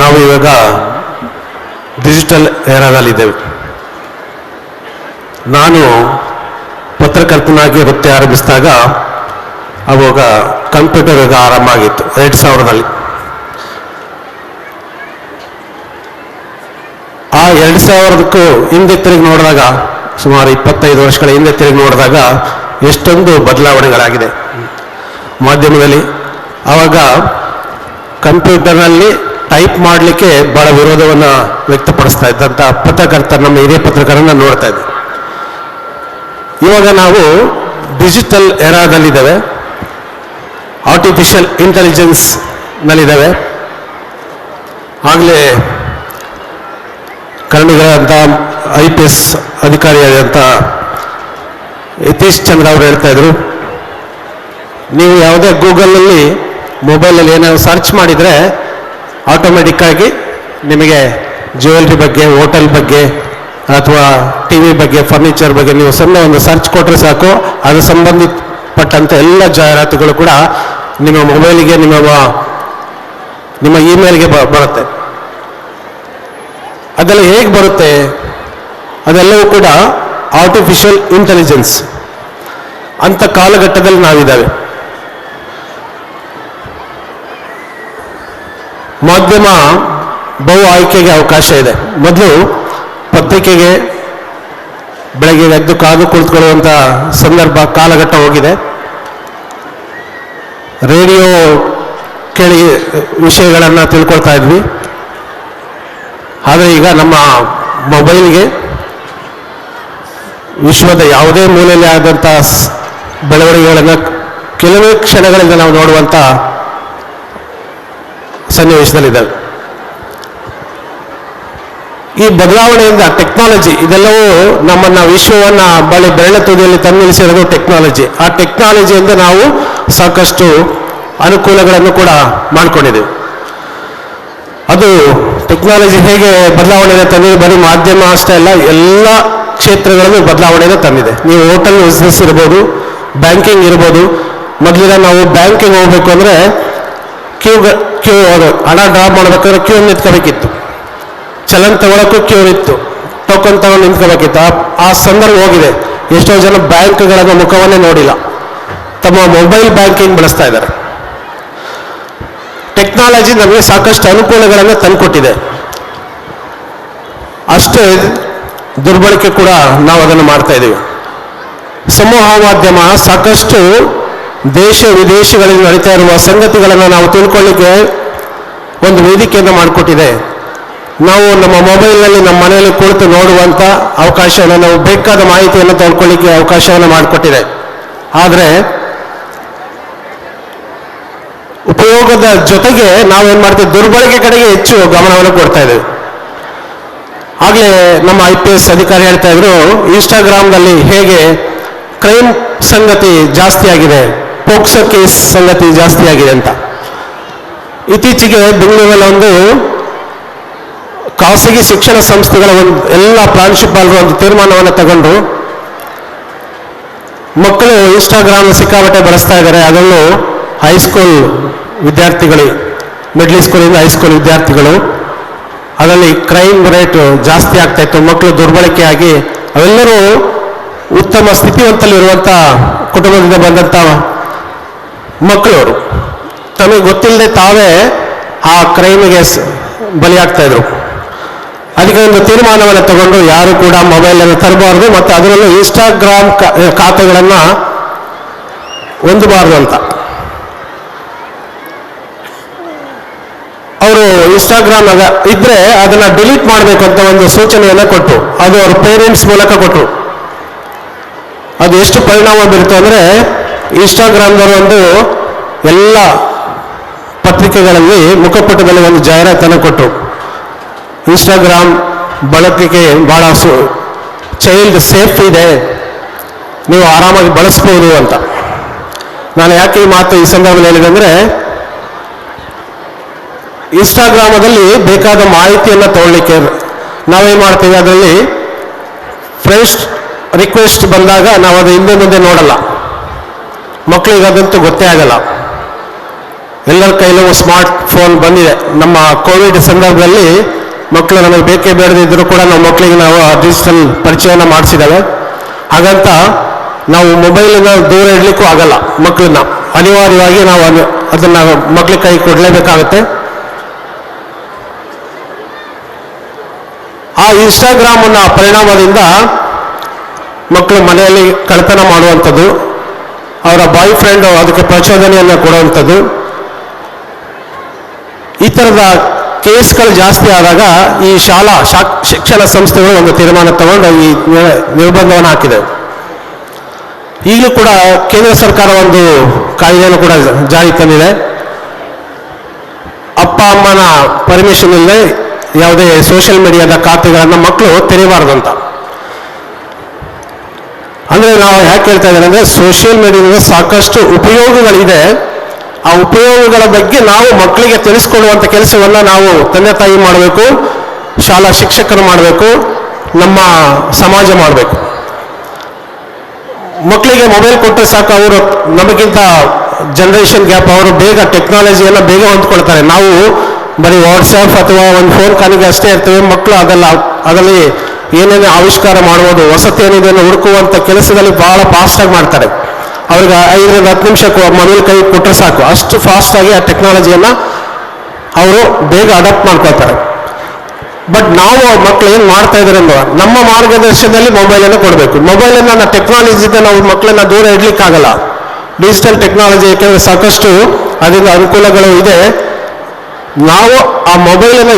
ನಾವು ಇವಾಗ ಡಿಜಿಟಲ್ ಏರಾದಲ್ಲಿದ್ದೇವೆ ನಾನು ಪತ್ರಕರ್ತನಾಗಿ ವೃತ್ತಿ ಆರಂಭಿಸಿದಾಗ ಅವಾಗ ಕಂಪ್ಯೂಟರ್ ಯುಗ ಆರಂಭ ಆಗಿತ್ತು, ಎರಡು ಸಾವಿರದಲ್ಲಿ. ಆ ಎರಡು ಸಾವಿರದಕ್ಕೂ ಹಿಂದೆ ತಿರುಗಿ ನೋಡಿದಾಗ, ಸುಮಾರು ಇಪ್ಪತ್ತೈದು ವರ್ಷಗಳ ಹಿಂದೆ ತಿರುಗಿ ನೋಡಿದಾಗ ಎಷ್ಟೊಂದು ಬದಲಾವಣೆಗಳಾಗಿದೆ. ಮಾಧ್ಯಮದಲ್ಲಿ ಆವಾಗ ಕಂಪ್ಯೂಟರ್ನಲ್ಲಿ ಟೈಪ್ ಮಾಡಲಿಕ್ಕೆ ಬಹಳ ವಿರೋಧವನ್ನು ವ್ಯಕ್ತಪಡಿಸ್ತಾ ಇದ್ದಂಥ ಪತ್ರಕರ್ತ ನಮ್ಮ ಹಿರಿಯ ಪತ್ರಕರ್ತರನ್ನ ನೋಡ್ತಾ ಇದ್ದೆ. ಇವಾಗ ನಾವು ಡಿಜಿಟಲ್ ಎರಾದಲ್ಲಿದ್ದೇವೆ ಆರ್ಟಿಫಿಷಿಯಲ್ ಇಂಟೆಲಿಜೆನ್ಸ್ ನಲ್ಲಿದ್ದೇವೆ. ಆಗಲೇ ಕನ್ನಡಿಗರಂತ ಐ ಪಿ ಎಸ್ ಅಧಿಕಾರಿಯಾದಂಥ ಯತೀಶ್ ಚಂದ್ರ ಅವರು ಹೇಳ್ತಾ ಇದ್ರು. ನೀವು ಯಾವುದೇ ಗೂಗಲಲ್ಲಿ ಮೊಬೈಲಲ್ಲಿ ಏನಾದ್ರು ಸರ್ಚ್ ಮಾಡಿದರೆ ಆಟೋಮೆಟಿಕ್ ಆಗಿ ನಿಮಗೆ ಜ್ಯುವೆಲ್ರಿ ಬಗ್ಗೆ ಹೋಟೆಲ್ ಬಗ್ಗೆ ಅಥವಾ ಟಿ ವಿ ಬಗ್ಗೆ ಫರ್ನಿಚರ್ ಬಗ್ಗೆ ನೀವು ಸಣ್ಣ ಒಂದು ಸರ್ಚ್ ಕೊಟ್ಟರೆ ಸಾಕು. ಅದು ಸಂಬಂಧಪಟ್ಟಂಥ ಎಲ್ಲ ಜಾಹೀರಾತುಗಳು ಕೂಡ ನಿಮ್ಮ ಮೊಬೈಲಿಗೆ ನಿಮ್ಮ ನಿಮ್ಮ ಇಮೇಲ್ಗೆ ಬರುತ್ತೆ. ಅದೆಲ್ಲ ಹೇಗೆ ಬರುತ್ತೆ? ಅದೆಲ್ಲವೂ ಕೂಡ ಆರ್ಟಿಫಿಷಿಯಲ್ ಇಂಟೆಲಿಜೆನ್ಸ್ ಅಂಥ ಕಾಲಘಟ್ಟದಲ್ಲಿ ನಾವಿದ್ದಾವೆ. ಮಾಧ್ಯಮ ಬಹು ಆಯ್ಕೆಗೆ ಅವಕಾಶ ಇದೆ. ಮೊದಲು ಪತ್ರಿಕೆಗೆ ಬೆಳಗ್ಗೆ ಎದ್ದು ಕಾದು ಕುಳಿತುಕೊಳ್ಳುವಂಥ ಸಂದರ್ಭ ಕಾಲಘಟ್ಟ ಹೋಗಿದೆ. ರೇಡಿಯೋ ಕೇಳಿ ವಿಷಯಗಳನ್ನು ತಿಳ್ಕೊಳ್ತಾ ಇದ್ವಿ. ಆದರೆ ಈಗ ನಮ್ಮ ಮೊಬೈಲ್ಗೆ ವಿಶ್ವದ ಯಾವುದೇ ಮೂಲೆಯಲ್ಲಿ ಆದಂಥ ಬೆಳವಣಿಗೆಗಳನ್ನು ಕೆಲವೇ ಕ್ಷಣಗಳಿಂದ ನಾವು ನೋಡುವಂಥ ಸನ್ನಿವೇಶದಲ್ಲಿದ್ದಾವೆ ಈ ಬದಲಾವಣೆಯಿಂದ ಟೆಕ್ನಾಲಜಿ ಇದೆಲ್ಲವೂ ನಮ್ಮನ್ನ ವಿಶ್ವವನ್ನ ಬಳಿ ಬೆರಳ ತುದಿಯಲ್ಲಿ ತಂದಿಳಿಸಿರೋದು ಟೆಕ್ನಾಲಜಿ ಆ ಟೆಕ್ನಾಲಜಿಯಿಂದ ನಾವು ಸಾಕಷ್ಟು ಅನುಕೂಲಗಳನ್ನು ಕೂಡ ಮಾಡಿಕೊಂಡಿದ್ದೇವೆ. ಅದು ಟೆಕ್ನಾಲಜಿ ಹೇಗೆ ಬದಲಾವಣೆಯನ್ನು ತಂದಿದೆ? ಬರೀ ಮಾಧ್ಯಮ ಅಷ್ಟೇ ಅಲ್ಲ, ಎಲ್ಲ ಕ್ಷೇತ್ರಗಳಲ್ಲೂ ಬದಲಾವಣೆಯನ್ನು ತಂದಿದೆ. ನೀವು ಹೋಟೆಲ್ ಬಿಸ್ನೆಸ್ ಇರ್ಬೋದು ಬ್ಯಾಂಕಿಂಗ್ ಇರ್ಬೋದು, ಮೊದಲಿನ ನಾವು ಬ್ಯಾಂಕಿಂಗ್ ಹೋಗ್ಬೇಕು ಅಂದರೆ ಕ್ಯೂ ಕ್ಯೂ ಹಣ ಡ್ರಾ ಮಾಡ್ಬೇಕಾದ್ರೆ ಕ್ಯೂ ನಿಂತ್ಕೋಬೇಕಿತ್ತು. ಚಲನ್ ತಗೊಳಕ್ಕೂ ಕ್ಯೂ ಇತ್ತು ಟೋಕನ್ ತಗೊಂಡು ನಿಂತ್ಕೋಬೇಕಿತ್ತು. ಆ ಆ ಸಂದರ್ಭ ಹೋಗಿದೆ. ಎಷ್ಟೋ ಜನ ಬ್ಯಾಂಕ್ಗಳ ಮುಖವನ್ನೇ ನೋಡಿಲ್ಲ. ತಮ್ಮ ಮೊಬೈಲ್ ಬ್ಯಾಂಕಿಂಗ್ ಬಳಸ್ತಾ ಇದ್ದಾರೆ. ಟೆಕ್ನಾಲಜಿ ನಮಗೆ ಸಾಕಷ್ಟು ಅನುಕೂಲಗಳನ್ನು ತಂದುಕೊಟ್ಟಿದೆ. ಅಷ್ಟೇ ದುರ್ಬಳಕೆ ಕೂಡ ನಾವು ಅದನ್ನು ಮಾಡ್ತಾ ಇದ್ದೀವಿ. ಸಮೂಹ ಮಾಧ್ಯಮ ಸಾಕಷ್ಟು ದೇಶ ವಿದೇಶಗಳಲ್ಲಿ ನಡೀತಾ ಇರುವ ಸಂಗತಿಗಳನ್ನು ನಾವು ತಿಳ್ಕೊಳ್ಳಿಕ್ಕೆ ಒಂದು ವೇದಿಕೆಯನ್ನು ಮಾಡಿಕೊಟ್ಟಿದೆ. ನಾವು ನಮ್ಮ ಮೊಬೈಲ್ನಲ್ಲಿ ನಮ್ಮ ಮನೆಯಲ್ಲಿ ಕುಳಿತು ನೋಡುವಂಥ ಅವಕಾಶವನ್ನು, ನಾವು ಬೇಕಾದ ಮಾಹಿತಿಯನ್ನು ತಿಳ್ಕೊಳ್ಳಿಕ್ಕೆ ಅವಕಾಶವನ್ನು ಮಾಡಿಕೊಟ್ಟಿದೆ. ಆದರೆ ಉಪಯೋಗದ ಜೊತೆಗೆ ನಾವೇನ್ ಮಾಡ್ತೀವಿ, ದುರ್ಬಳಕೆ ಕಡೆಗೆ ಹೆಚ್ಚು ಗಮನವನ್ನು ಕೊಡ್ತಾ ಇದ್ದೇವೆ. ಆಗಲೇ ನಮ್ಮ ಐ ಪಿ ಎಸ್ ಅಧಿಕಾರಿ ಹೇಳ್ತಾ ಇದ್ರು, ಇನ್ಸ್ಟಾಗ್ರಾಮ್ನಲ್ಲಿ ಹೇಗೆ ಕ್ರೈಮ್ ಸಂಗತಿ ಜಾಸ್ತಿ ಆಗಿದೆ ಪೋಕ್ಸೋ ಕೇಸ್ ಸಂಗತಿ ಜಾಸ್ತಿ ಆಗಿದೆ ಅಂತ. ಇತ್ತೀಚೆಗೆ ಬೆಂಗಳೂರಲ್ಲಿ ಒಂದು ಖಾಸಗಿ ಶಿಕ್ಷಣ ಸಂಸ್ಥೆಗಳ ಒಂದು ಎಲ್ಲ ಪ್ರಾಂಶುಪಾಲರು ಒಂದು ತೀರ್ಮಾನವನ್ನು ತಗೊಂಡು ಮಕ್ಕಳು ಇನ್ಸ್ಟಾಗ್ರಾಮ್ ಸಿಕ್ಕಾಪಟ್ಟೆ ಬಳಸ್ತಾ ಇದ್ದಾರೆ. ಅದನ್ನು ಹೈಸ್ಕೂಲ್ ವಿದ್ಯಾರ್ಥಿಗಳು ಮಿಡ್ಲ್ ಸ್ಕೂಲಿಂದ ಹೈಸ್ಕೂಲ್ ವಿದ್ಯಾರ್ಥಿಗಳು, ಅದರಲ್ಲಿ ಕ್ರೈಮ್ ರೇಟ್ ಜಾಸ್ತಿ ಆಗ್ತಾ ಇತ್ತು. ಮಕ್ಕಳು ದುರ್ಬಳಕೆಯಾಗಿ ಅವೆಲ್ಲರೂ ಉತ್ತಮ ಸ್ಥಿತಿವಂತಲ್ಲಿರುವಂಥ ಕುಟುಂಬದಿಂದ ಬಂದಂಥ ಮಕ್ಕಳು ಅವರು ತಮಗೆ ಗೊತ್ತಿಲ್ಲದೆ ತಾವೇ ಆ ಕ್ರೈಮಿಗೆ ಬಲಿಯಾಗ್ತಾ ಇದ್ರು. ಅದಕ್ಕೆ ಒಂದು ತೀರ್ಮಾನವನ್ನು ತಗೊಂಡು ಯಾರು ಕೂಡ ಮೊಬೈಲನ್ನು ತರಬಾರ್ದು ಮತ್ತು ಅದರಲ್ಲೂ ಇನ್ಸ್ಟಾಗ್ರಾಮ್ ಖಾತೆಗಳನ್ನು ಹೊಂದಬಾರ್ದು ಅಂತ. ಅವರು ಇನ್ಸ್ಟಾಗ್ರಾಮ್ ಇದ್ರೆ ಅದನ್ನ ಡಿಲೀಟ್ ಮಾಡಬೇಕು ಅಂತ ಒಂದು ಸೂಚನೆಯನ್ನು ಕೊಟ್ಟು ಅದು ಅವ್ರ ಪೇರೆಂಟ್ಸ್ ಮೂಲಕ ಕೊಟ್ಟರು ಅದು ಎಷ್ಟು ಪರಿಣಾಮ ಬೀರುತ್ತೆ ಅಂದ್ರೆ ಇನ್ಸ್ಟಾಗ್ರಾಮ್ದವರು ಒಂದು ಎಲ್ಲ ಪತ್ರಿಕೆಗಳಲ್ಲಿ ಮುಖಪುಟದಲ್ಲಿ ಒಂದು ಜಾಹೀರಾತನ್ನು ಕೊಟ್ಟರು. ಇನ್ಸ್ಟಾಗ್ರಾಮ್ ಬಳಕೆಗೆ ಭಾಳ ಸು, ಚೈಲ್ಡ್ ಸೇಫ್ ಇದೆ. ನೀವು ಆರಾಮಾಗಿ ಬಳಸ್ಬೋದು ಅಂತ. ನಾನು ಯಾಕೆ ಈ ಮಾತು ಈ ಸಂದರ್ಭದಲ್ಲಿ ಹೇಳಿದೆ ಅಂದರೆ, ಇನ್ಸ್ಟಾಗ್ರಾಮದಲ್ಲಿ ಬೇಕಾದ ಮಾಹಿತಿಯನ್ನು ತಗೊಳ್ಳಿಕ್ಕೆ ನಾವೇನು ಮಾಡ್ತೀವಿ, ಅದರಲ್ಲಿ ಫ್ರೆಂಡ್ಸ್ ರಿಕ್ವೆಸ್ಟ್ ಬಂದಾಗ ನಾವು ಅದು ಹಿಂದೆ ಮುಂದೆ ನೋಡಲ್ಲ. ಮಕ್ಕಳಿಗೆ ಅದಂತೂ ಗೊತ್ತೇ ಆಗಲ್ಲ. ಎಲ್ಲರ ಕೈಲೂ ಸ್ಮಾರ್ಟ್ ಫೋನ್ ಬಂದಿದೆ. ನಮ್ಮ ಕೋವಿಡ್ ಸಂದರ್ಭದಲ್ಲಿ ಮಕ್ಕಳು ನಮಗೆ ಬೇಕೇ ಬೇಡದಿದ್ದರೂ ಕೂಡ ನಾವು ಮಕ್ಕಳಿಗೆ ನಾವು ಡಿಜಿಟಲ್ ಪರಿಚಯನ ಮಾಡಿಸಿದ್ದೇವೆ. ಹಾಗಂತ ನಾವು ಮೊಬೈಲಿಂದ ದೂರ ಇಡಲಿಕ್ಕೂ ಆಗಲ್ಲ ಮಕ್ಕಳನ್ನ ಅನಿವಾರ್ಯವಾಗಿ ನಾವು ಅದು- ಅದನ್ನ ಮಕ್ಕಳ ಕೈ ಕೊಡಲೇಬೇಕಾಗತ್ತೆ. ಆ ಇನ್ಸ್ಟಾಗ್ರಾಮ್ನ ಪರಿಣಾಮದಿಂದ ಮಕ್ಕಳು ಮನೆಯಲ್ಲಿ ಕಳ್ತನ ಮಾಡುವಂಥದ್ದು. ಅವರ ಬಾಯ್ ಫ್ರೆಂಡ್ ಅದಕ್ಕೆ ಪ್ರಚೋದನೆಯನ್ನು ಕೊಡುವಂಥದ್ದು. ಈ ಥರದ ಕೇಸ್ಗಳು ಜಾಸ್ತಿ ಆದಾಗ ಈ ಶಾಲಾ ಶಿಕ್ಷಣ ಸಂಸ್ಥೆಗಳು ಒಂದು ತೀರ್ಮಾನ ತಗೊಂಡು ಈ ನಿರ್ಬಂಧವನ್ನು ಹಾಕಿದೆ. ಈಗಲೂ ಕೂಡ ಕೇಂದ್ರ ಸರ್ಕಾರ ಒಂದು ಕಾಯ್ದೆಯನ್ನು ಕೂಡ ಜಾರಿ ತಂದಿದೆ. ಅಪ್ಪ, ಅಮ್ಮನ ಪರ್ಮಿಷನ್ ಇಲ್ಲದೆ ಯಾವುದೇ ಸೋಷಿಯಲ್ ಮೀಡಿಯಾದ ಖಾತೆಗಳನ್ನು ಮಕ್ಕಳು ತೆರೆಯಬಾರ್ದಂತ ಅಂತ. ಅಂದ್ರೆ ನಾವು ಯಾಕೆ ಹೇಳ್ತಾ ಇದ್ದಾರೆ ಅಂದ್ರೆ ಸೋಷಿಯಲ್ ಮೀಡಿಯಾದ ಸಾಕಷ್ಟು ಉಪಯೋಗಗಳಿದೆ. ಆ ಉಪಯೋಗಗಳ ಬಗ್ಗೆ ನಾವು ಮಕ್ಕಳಿಗೆ ತಿಳಿಸ್ಕೊಡುವಂಥ ಕೆಲಸವನ್ನು ನಾವು ತಂದೆ ತಾಯಿ ಮಾಡಬೇಕು, ಶಾಲಾ ಶಿಕ್ಷಕರು ಮಾಡಬೇಕು, ನಮ್ಮ ಸಮಾಜ ಮಾಡಬೇಕು. ಮಕ್ಕಳಿಗೆ ಮೊಬೈಲ್ ಕೊಟ್ಟರೆ ಸಾಕು, ಅವರು ನಮಗಿಂತ ಜನರೇಷನ್ ಗ್ಯಾಪ್ ಅವರು ಬೇಗ ಟೆಕ್ನಾಲಜಿಯನ್ನು ಬೇಗ ಹೊಂದ್ಕೊಳ್ತಾರೆ. ನಾವು ಬರೀ ವಾಟ್ಸಪ್ ಅಥವಾ ಒಂದು ಫೋನ್ ಕಾಲಿಗೆ ಅಷ್ಟೇ ಇರ್ತೇವೆ ಮಕ್ಕಳು ಅದೆಲ್ಲ, ಅದರಲ್ಲಿ ಏನೇನು ಆವಿಷ್ಕಾರ ಮಾಡ್ಬೋದು ಹೊಸತೇನಿದೆ ಹುಡುಕುವಂಥ ಕೆಲಸದಲ್ಲಿ ಬಹಳ ಫಾಸ್ಟಾಗಿ ಮಾಡ್ತಾರೆ. ಅವ್ರಿಗೆ ಐದರಿಂದ ಹತ್ತು ನಿಮಿಷಕ್ಕೆ ಮೊಬೈಲ್ ಕೈ ಕೊಟ್ಟರೆ ಸಾಕು. ಅಷ್ಟು ಫಾಸ್ಟಾಗಿ ಆ ಟೆಕ್ನಾಲಜಿಯನ್ನು ಅವರು ಬೇಗ ಅಡಾಪ್ಟ್ ಮಾಡ್ಕೊಳ್ತಾರೆ. ಬಟ್ ನಾವು ಮಕ್ಕಳು ಏನು ಮಾಡ್ತಾ ಇದ್ದಾರೆ ಅಂದ್ರೆ, ನಮ್ಮ ಮಾರ್ಗದರ್ಶನದಲ್ಲಿ ಮೊಬೈಲನ್ನು ಕೊಡಬೇಕು. ಮೊಬೈಲನ್ನು ಟೆಕ್ನಾಲಜಿಯಿಂದ ನಾವು ಮಕ್ಕಳನ್ನ ದೂರ ಇಡ್ಲಿಕ್ಕಾಗಲ್ಲ. ಡಿಜಿಟಲ್ ಟೆಕ್ನಾಲಜಿ ಯಾಕೆಂದ್ರೆ ಸಾಕಷ್ಟು ಅದರಿಂದ ಅನುಕೂಲಗಳು ಇದೆ. ನಾವು ಆ ಮೊಬೈಲನ್ನು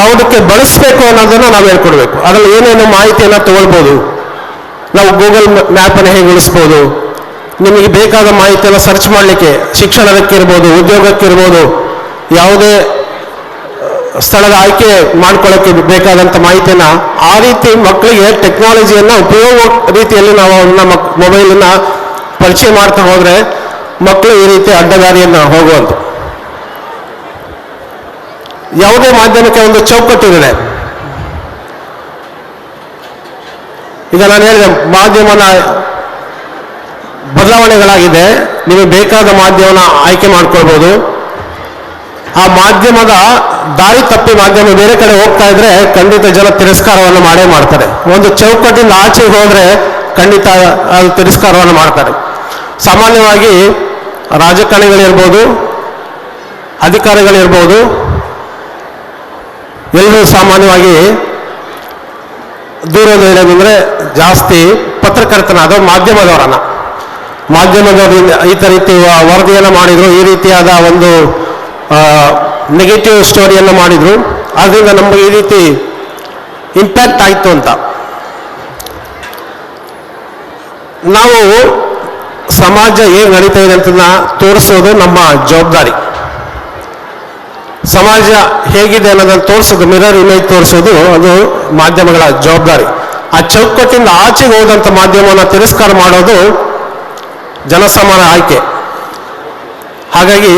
ಯಾವುದಕ್ಕೆ ಬಳಸಬೇಕು ಅನ್ನೋದನ್ನು ನಾವು ಹೇಳ್ಕೊಡ್ಬೇಕು. ಅದರಲ್ಲಿ ಏನೇನು ಮಾಹಿತಿಯನ್ನು ತಗೊಳ್ಬೋದು? ನಾವು ಗೂಗಲ್ ಮ್ಯಾಪನ್ನು ಹೇಗೆ ಉಳಿಸ್ಬೋದು? ನಿಮಗೆ ಬೇಕಾದ ಮಾಹಿತಿಯನ್ನು ಸರ್ಚ್ ಮಾಡಲಿಕ್ಕೆ ಶಿಕ್ಷಣದಕ್ಕಿರ್ಬೋದು, ಉದ್ಯೋಗಕ್ಕಿರ್ಬೋದು, ಯಾವುದೇ ಸ್ಥಳದ ಆಯ್ಕೆ ಮಾಡ್ಕೊಳ್ಳೋಕ್ಕೆ ಬೇಕಾದಂಥ ಮಾಹಿತಿಯನ್ನು ಆ ರೀತಿ ಮಕ್ಕಳಿಗೆ ಟೆಕ್ನಾಲಜಿಯನ್ನು ಉಪಯೋಗ ರೀತಿಯಲ್ಲಿ ನಾವು ನಮ್ಮ ಮೊಬೈಲನ್ನು ಪರಿಚಯ ಮಾಡ್ತಾ ಹೋದರೆ ಮಕ್ಕಳು ಈ ರೀತಿ ಅಡ್ಡದಾರಿಯನ್ನು ಹೋಗುವಂತ ಯಾವುದೇ ಮಾಧ್ಯಮಕ್ಕೆ ಒಂದು ಚೌಕಟ್ಟಿದೆ ಈಗ ನಾನು ಹೇಳಿದೆ, ಮಾಧ್ಯಮನ ಬದಲಾವಣೆಗಳಾಗಿದೆ. ನಿಮಗೆ ಬೇಕಾದ ಮಾಧ್ಯಮನ ಆಯ್ಕೆ ಮಾಡ್ಕೊಳ್ಬೋದು. ಆ ಮಾಧ್ಯಮದ ದಾರಿ ತಪ್ಪಿ ಮಾಧ್ಯಮ ಬೇರೆ ಕಡೆ ಹೋಗ್ತಾ ಇದ್ರೆ ಖಂಡಿತ ಜನ ತಿರಸ್ಕಾರವನ್ನು ಮಾಡೇ ಮಾಡ್ತಾರೆ. ಒಂದು ಚೌಕಟ್ಟಿಂದ ಆಚೆ ಹೋದ್ರೆ ಖಂಡಿತ ಅದು ತಿರಸ್ಕಾರವನ್ನು ಮಾಡ್ತಾರೆ. ಸಾಮಾನ್ಯವಾಗಿ ರಾಜಕಾರಣಿಗಳಿರ್ಬೋದು, ಅಧಿಕಾರಿಗಳಿರ್ಬೋದು ಎಲ್ಲರೂ ಸಾಮಾನ್ಯವಾಗಿ ದೂರದ ಹೇಳೋದಂದರೆ ಜಾಸ್ತಿ ಪತ್ರಕರ್ತನ, ಅದು ಮಾಧ್ಯಮದವರನ್ನ. ಮಾಧ್ಯಮದವರಿಂದ ಈ ರೀತಿ ವರದಿಯನ್ನು ಮಾಡಿದ್ರು, ಈ ರೀತಿಯಾದ ಒಂದು ನೆಗೆಟಿವ್ ಸ್ಟೋರಿಯನ್ನು ಮಾಡಿದ್ರು. ಅದರಿಂದ ನಮಗೆ ಈ ರೀತಿ ಇಂಪ್ಯಾಕ್ಟ್ ಆಯಿತು ಅಂತ. ನಾವು ಸಮಾಜ ಏನು ನಡೀತಾ ಇದೆ ಅಂತ ತೋರಿಸೋದು ನಮ್ಮ ಜವಾಬ್ದಾರಿ. ಸಮಾಜ ಹೇಗಿದೆ ಅನ್ನೋದನ್ನು ತೋರಿಸೋದು ಮಿರರ್ ಇಮೇಜ್ ತೋರಿಸೋದು ಅದು ಮಾಧ್ಯಮಗಳ ಜವಾಬ್ದಾರಿ. ಆ ಚೌಕಟ್ಟಿಂದ ಆಚೆಗೆ ಹೋದಂಥ ಮಾಧ್ಯಮವನ್ನು ತಿರಸ್ಕಾರ ಮಾಡೋದು ಜನಸಾಮಾನ್ಯ ಆಯ್ಕೆ. ಹಾಗಾಗಿ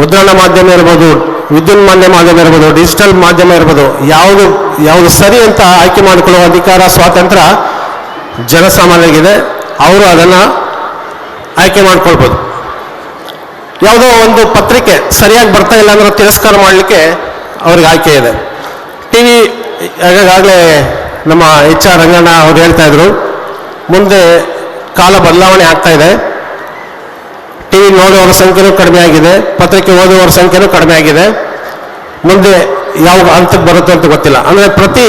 ಮುದ್ರಣ ಮಾಧ್ಯಮ ಇರ್ಬೋದು, ವಿದ್ಯುನ್ಮಾನ್ಯ ಮಾಧ್ಯಮ ಇರ್ಬೋದು ಡಿಜಿಟಲ್ ಮಾಧ್ಯಮ ಇರ್ಬೋದು, ಯಾವುದು ಯಾವುದು ಸರಿ ಅಂತ ಆಯ್ಕೆ ಮಾಡಿಕೊಳ್ಳುವ ಅಧಿಕಾರ, ಸ್ವಾತಂತ್ರ್ಯ ಜನಸಾಮಾನ್ಯರಿಗಿದೆ. ಅವರು ಅದನ್ನು ಆಯ್ಕೆ ಮಾಡ್ಕೊಳ್ಬೋದು. ಯಾವುದೋ ಒಂದು ಪತ್ರಿಕೆ ಸರಿಯಾಗಿ ಬರ್ತಾ ಇಲ್ಲ ಅಂದ್ರೆ ತಿರಸ್ಕಾರ ಮಾಡಲಿಕ್ಕೆ ಅವ್ರಿಗೆ ಆಯ್ಕೆ ಇದೆ. ಟಿ ವಿ ಈಗಾಗಲೇ ನಮ್ಮ ಎಚ್ ಆರ್ ರಂಗಣ್ಣ ಅವ್ರು ಹೇಳ್ತಾ ಇದ್ರು, ಮುಂದೆ ಕಾಲ ಬದಲಾವಣೆ ಆಗ್ತಾ ಇದೆ. ಟಿ ವಿ ನೋಡುವವರ ಸಂಖ್ಯೆನೂ ಕಡಿಮೆ ಆಗಿದೆ, ಪತ್ರಿಕೆ ಓದುವವರ ಸಂಖ್ಯೆನೂ ಕಡಿಮೆ ಆಗಿದೆ. ಮುಂದೆ ಯಾವ ಹಂತಕ್ಕೆ ಬರುತ್ತೆ ಅಂತ ಗೊತ್ತಿಲ್ಲ. ಅಂದರೆ ಪ್ರತಿ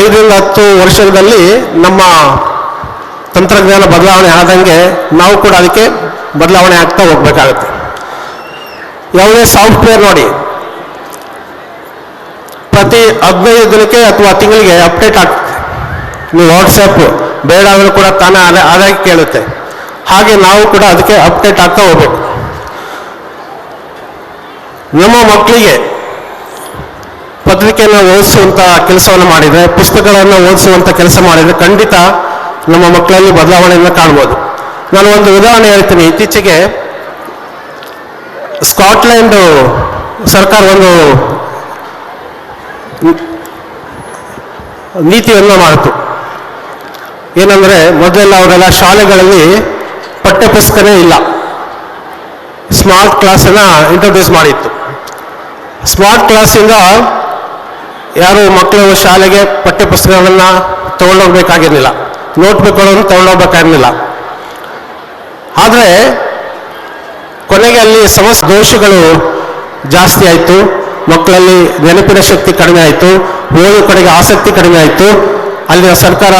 ಐದರಿಂದ ಹತ್ತು ವರ್ಷದಲ್ಲಿ ನಮ್ಮ ತಂತ್ರಜ್ಞಾನ ಬದಲಾವಣೆ ಆದಂಗೆ ನಾವು ಕೂಡ ಅದಕ್ಕೆ ಬದಲಾವಣೆ ಆಗ್ತಾ ಹೋಗ್ಬೇಕಾಗತ್ತೆ. ಯಾವುದೇ ಸಾಫ್ಟ್ವೇರ್ ನೋಡಿ, ಪ್ರತಿ ಹದಿನೈದು ದಿನಕ್ಕೆ ಅಥವಾ ತಿಂಗಳಿಗೆ ಅಪ್ಡೇಟ್ ಆಗ್ತದೆ. ನೀವು ವಾಟ್ಸಪ್ ಬೇಡ ಆದರೂ ಕೂಡ ತಾನೇ ಅದೇ ಕೇಳುತ್ತೆ. ಹಾಗೆ ನಾವು ಕೂಡ ಅದಕ್ಕೆ ಅಪ್ಡೇಟ್ ಆಗ್ತಾ ಹೋಗ್ಬೇಕು. ನಮ್ಮ ಮಕ್ಕಳಿಗೆ ಪತ್ರಿಕೆಯನ್ನು ಓದಿಸುವಂಥ ಕೆಲಸವನ್ನು ಮಾಡಿದರೆ, ಪುಸ್ತಕಗಳನ್ನು ಓದಿಸುವಂಥ ಕೆಲಸ ಮಾಡಿದರೆ ಖಂಡಿತ ನಮ್ಮ ಮಕ್ಕಳಲ್ಲಿ ಬದಲಾವಣೆಯನ್ನು ಕಾಣ್ಬೋದು. ನಾನು ಒಂದು ಉದಾಹರಣೆ ಹೇಳ್ತೀನಿ. ಇತ್ತೀಚೆಗೆ ಸ್ಕಾಟ್ಲೆಂಡ್ ಸರ್ಕಾರ ಒಂದು ನೀತಿಯನ್ನು ಮಾಡಿತು. ಏನಂದರೆ ಮೊದಲೆಲ್ಲ ಅವರೆಲ್ಲ ಶಾಲೆಗಳಲ್ಲಿ ಪಠ್ಯಪುಸ್ತಕನೇ ಇಲ್ಲ. ಸ್ಮಾರ್ಟ್ ಕ್ಲಾಸನ್ನು ಇಂಟ್ರೊಡ್ಯೂಸ್ ಮಾಡಿತ್ತು. ಸ್ಮಾರ್ಟ್ ಕ್ಲಾಸಿಂದ ಯಾರು ಮಕ್ಕಳು ಶಾಲೆಗೆ ಪಠ್ಯಪುಸ್ತಕಗಳನ್ನು ತೊಗೊಂಡೋಗ್ಬೇಕಾಗಿರಲಿಲ್ಲ. ನೋಟ್ಬುಕ್ಗಳನ್ನು ತಗೊಂಡೋಗ್ಬೇಕಾಗಿರಲಿಲ್ಲ. ಆದರೆ ಕೊನೆಗೆ ಅಲ್ಲಿ ಸಮಸ್ಯೆ ದೋಷಗಳು ಜಾಸ್ತಿ ಆಯಿತು. ಮಕ್ಕಳಲ್ಲಿ ನೆನಪಿನ ಶಕ್ತಿ ಕಡಿಮೆ ಆಯಿತು. ಓದು ಕಡೆಗೆ ಆಸಕ್ತಿ ಕಡಿಮೆ ಆಯಿತು. ಅಲ್ಲಿನ ಸರ್ಕಾರ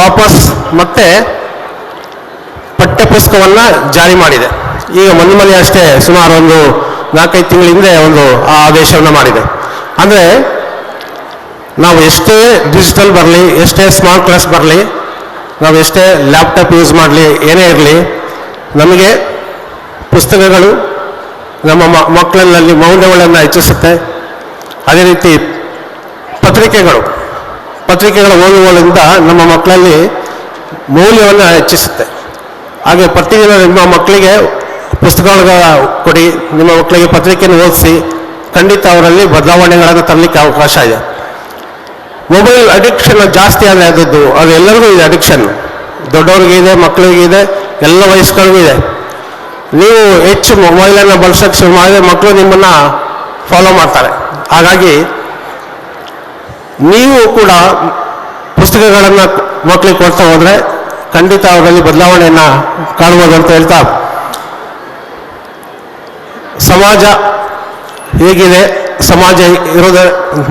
ವಾಪಸ್ ಮತ್ತೆ ಪಠ್ಯಪುಸ್ತಕವನ್ನು ಜಾರಿ ಮಾಡಿದೆ. ಈಗ ಮೊನ್ನೆ ಅಷ್ಟೇ ಸುಮಾರು ಒಂದು ನಾಲ್ಕೈದು ತಿಂಗಳ ಹಿಂದೆ ಒಂದು ಆ ಆದೇಶವನ್ನು ಮಾಡಿದೆ. ಅಂದರೆ ನಾವು ಎಷ್ಟೇ ಡಿಜಿಟಲ್ ಬರಲಿ, ಎಷ್ಟೇ ಸ್ಮಾರ್ಟ್ ಕ್ಲಾಸ್ ಬರಲಿ, ನಾವು ಎಷ್ಟೇ ಲ್ಯಾಪ್ಟಾಪ್ ಯೂಸ್ ಮಾಡಲಿ, ಏನೇ ಇರಲಿ ನಮಗೆ ಪುಸ್ತಕಗಳು ನಮ್ಮ ಮಕ್ಕಳಲ್ಲಿ ಮೌಲ್ಯಗಳನ್ನು ಹೆಚ್ಚಿಸುತ್ತೆ. ಅದೇ ರೀತಿ ಪತ್ರಿಕೆಗಳು ಪತ್ರಿಕೆಗಳು ಓದುವುದರಿಂದ ನಮ್ಮ ಮಕ್ಕಳಲ್ಲಿ ಮೌಲ್ಯವನ್ನು ಹೆಚ್ಚಿಸುತ್ತೆ. ಹಾಗೆ ಪ್ರತಿದಿನ ನಿಮ್ಮ ಮಕ್ಕಳಿಗೆ ಪುಸ್ತಕಗಳ ಕೊಡಿ, ನಿಮ್ಮ ಮಕ್ಕಳಿಗೆ ಪತ್ರಿಕೆಯನ್ನು ಓದಿಸಿ, ಖಂಡಿತ ಅವರಲ್ಲಿ ಬದಲಾವಣೆಗಳನ್ನು ತರಲಿಕ್ಕೆ ಅವಕಾಶ ಇದೆ. ಮೊಬೈಲ್ ಅಡಿಕ್ಷನ್ ಜಾಸ್ತಿ ಆದದ್ದು ಅದು ಎಲ್ಲರಿಗೂ ಇದೆ ಅಡಿಕ್ಷನ್. ದೊಡ್ಡವ್ರಿಗೆ ಇದೆ ಮಕ್ಕಳಿಗೆ ಇದೆ ಎಲ್ಲ ವಯಸ್ಕರಿಗೂ ಇದೆ. ನೀವು ಹೆಚ್ಚು ಮೊಬೈಲನ್ನು ಬಳಸೋಕ್ಕೆ ಶುರು ಮಾಡಿದರೆ ಮಕ್ಕಳು ನಿಮ್ಮನ್ನು ಫಾಲೋ ಮಾಡ್ತಾರೆ. ಹಾಗಾಗಿ ನೀವು ಕೂಡ ಪುಸ್ತಕಗಳನ್ನು ಮಕ್ಕಳಿಗೆ ಕೊಡ್ತಾ ಹೋದರೆ ಖಂಡಿತ ಅವರಲ್ಲಿ ಬದಲಾವಣೆಯನ್ನು ಕಾಣ್ಬೋದು ಅಂತ ಹೇಳ್ತಾ ಸಮಾಜ ಹೇಗಿದೆ? ಸಮಾಜ ಇರೋದೇ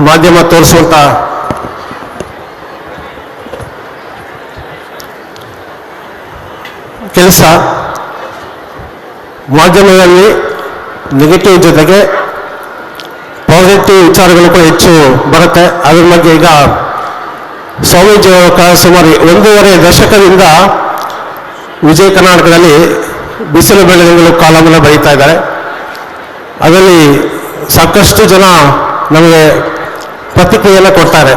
ಮಾಧ್ಯಮ ತೋರಿಸುವಂಥ ಕೆಲಸ ಮಾಧ್ಯಮದಲ್ಲಿ ನೆಗೆಟಿವ್ ಜೊತೆಗೆ ಪಾಸಿಟಿವ್ ವಿಚಾರಗಳು ಕೂಡ ಹೆಚ್ಚು ಬರುತ್ತೆ. ಅದ್ರ ಬಗ್ಗೆ ಈಗ ಸ್ವಾಮೀಜಿ ಅವರ ಕ- ಸುಮಾರು ಒಂದೂವರೆ ದಶಕದಿಂದ ವಿಜಯ ಕರ್ನಾಟಕದಲ್ಲಿ ಬಿಸಿಲು ಬೆಳೆಗಳು ಕಾಲಮನ್ನು ಬರೀತಾ ಇದ್ದಾರೆ. ಅದರಲ್ಲಿ ಸಾಕಷ್ಟು ಜನ ನಮಗೆ ಪ್ರತಿಕ್ರಿಯೆಯನ್ನು ಕೊಡ್ತಾರೆ.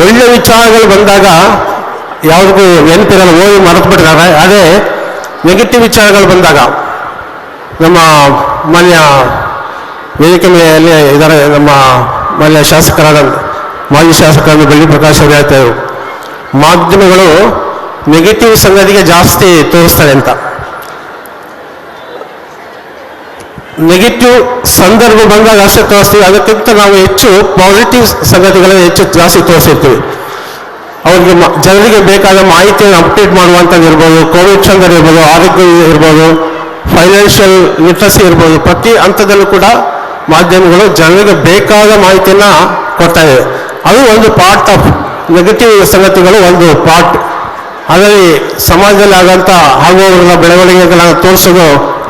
ಒಳ್ಳೆಯ ವಿಚಾರಗಳು ಬಂದಾಗ ಯಾವುದಕ್ಕೂ ನೆನಪಿರಲ್ಲ, ಓದಿ ಮರೆತು ಬಿಟ್ಟಿದ್ದಾರೆ ಅದೇ ನೆಗೆಟಿವ್ ವಿಚಾರಗಳು ಬಂದಾಗ ನಮ್ಮ ಮಾನ್ಯ ವೇದಿಕೆ ಮೇಲೆ ಇದ್ದಾರೆ ನಮ್ಮ ಮಾನ್ಯ ಶಾಸಕರಾದ ಮಾಜಿ ಶಾಸಕರಾದ ಬೆಳ್ಳಿ ಪ್ರಕಾಶ್ ಅವರು ಹೇಳ್ತಾ ಇದ್ರು, ಮಾಧ್ಯಮಗಳು ನೆಗೆಟಿವ್ ಸಂಗತಿಗೆ ಜಾಸ್ತಿ ತೋರಿಸ್ತಾರೆ ಅಂತ. ನೆಗೆಟಿವ್ ಸಂದರ್ಭ ಬಂದಾಗ ಅಷ್ಟೇ ತೋರಿಸ್ತೀವಿ, ಅದಕ್ಕಿಂತ ನಾವು ಹೆಚ್ಚು ಪಾಸಿಟಿವ್ ಸಂಗತಿಗಳನ್ನು ಹೆಚ್ಚು ಜಾಸ್ತಿ ತೋರಿಸಿರ್ತೀವಿ. ಅವ್ರಿಗೆ ಜನರಿಗೆ ಬೇಕಾದ ಮಾಹಿತಿಯನ್ನು ಅಪ್ಡೇಟ್ ಮಾಡುವಂಥದ್ದು ಇರ್ಬೋದು ಕೋವಿಡ್ ಚಂದರ್ ಇರ್ಬೋದು, ಆರೋಗ್ಯ ಇರ್ಬೋದು ಫೈನಾನ್ಷಿಯಲ್ ಲಿಟ್ರಸಿ ಇರ್ಬೋದು, ಪ್ರತಿ ಹಂತದಲ್ಲೂ ಕೂಡ ಮಾಧ್ಯಮಗಳು ಜನರಿಗೆ ಬೇಕಾದ ಮಾಹಿತಿಯನ್ನು ಕೊಡ್ತಾ ಇದೆ. ಅದು ಒಂದು ಪಾರ್ಟ್ ಆಫ್ ನೆಗೆಟಿವ್ ಸಂಗತಿಗಳು ಒಂದು ಪಾರ್ಟ್ ಅದರಲ್ಲಿ ಸಮಾಜದಲ್ಲಿ ಆಗೋಂಥ ಆಗುವವರ ಬೆಳವಣಿಗೆಗಳನ್ನು ತೋರಿಸೋದು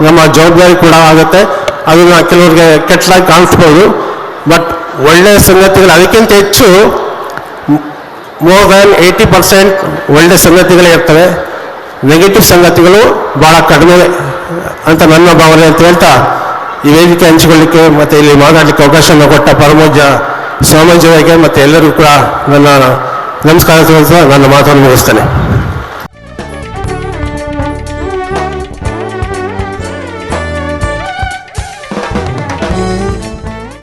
ನಮ್ಮ ಜವಾಬ್ದಾರಿ ಕೂಡ ಆಗುತ್ತೆ. ಅದನ್ನು ಕೆಲವರಿಗೆ ಕೆಟ್ಟದಾಗಿ ಕಾಣಿಸ್ಬೋದು. ಬಟ್ ಒಳ್ಳೆಯ ಸಂಗತಿಗಳು ಅದಕ್ಕಿಂತ ಹೆಚ್ಚು ಮೋರ್ ದ್ಯಾನ್ ಏಯ್ಟಿ ಪರ್ಸೆಂಟ್ ಒಳ್ಳೆ ಸಂಗತಿಗಳೇ ಇರ್ತವೆ. ನೆಗೆಟಿವ್ ಸಂಗತಿಗಳು ಭಾಳ ಕಡಿಮೆ ಅಂತ ನನ್ನ ಭಾವನೆ ಅಂತ ಹೇಳ್ತಾ ಈ ವೇದಿಕೆ ಹಂಚಿಕೊಳ್ಳಿಕ್ಕೆ ಮತ್ತು ಇಲ್ಲಿ ಮಾತಾಡಲಿಕ್ಕೆ ಅವಕಾಶವನ್ನು ಕೊಟ್ಟ ಪರಮೋಜ ಸ್ವಾಮೀಜಿಯವರಿಗೆ ಮತ್ತು ಎಲ್ಲರಿಗೂ ಕೂಡ ನನ್ನ ನಮಸ್ಕಾರ ನನ್ನ ಮಾತನ್ನು ಮುಗಿಸ್ತೇನೆ.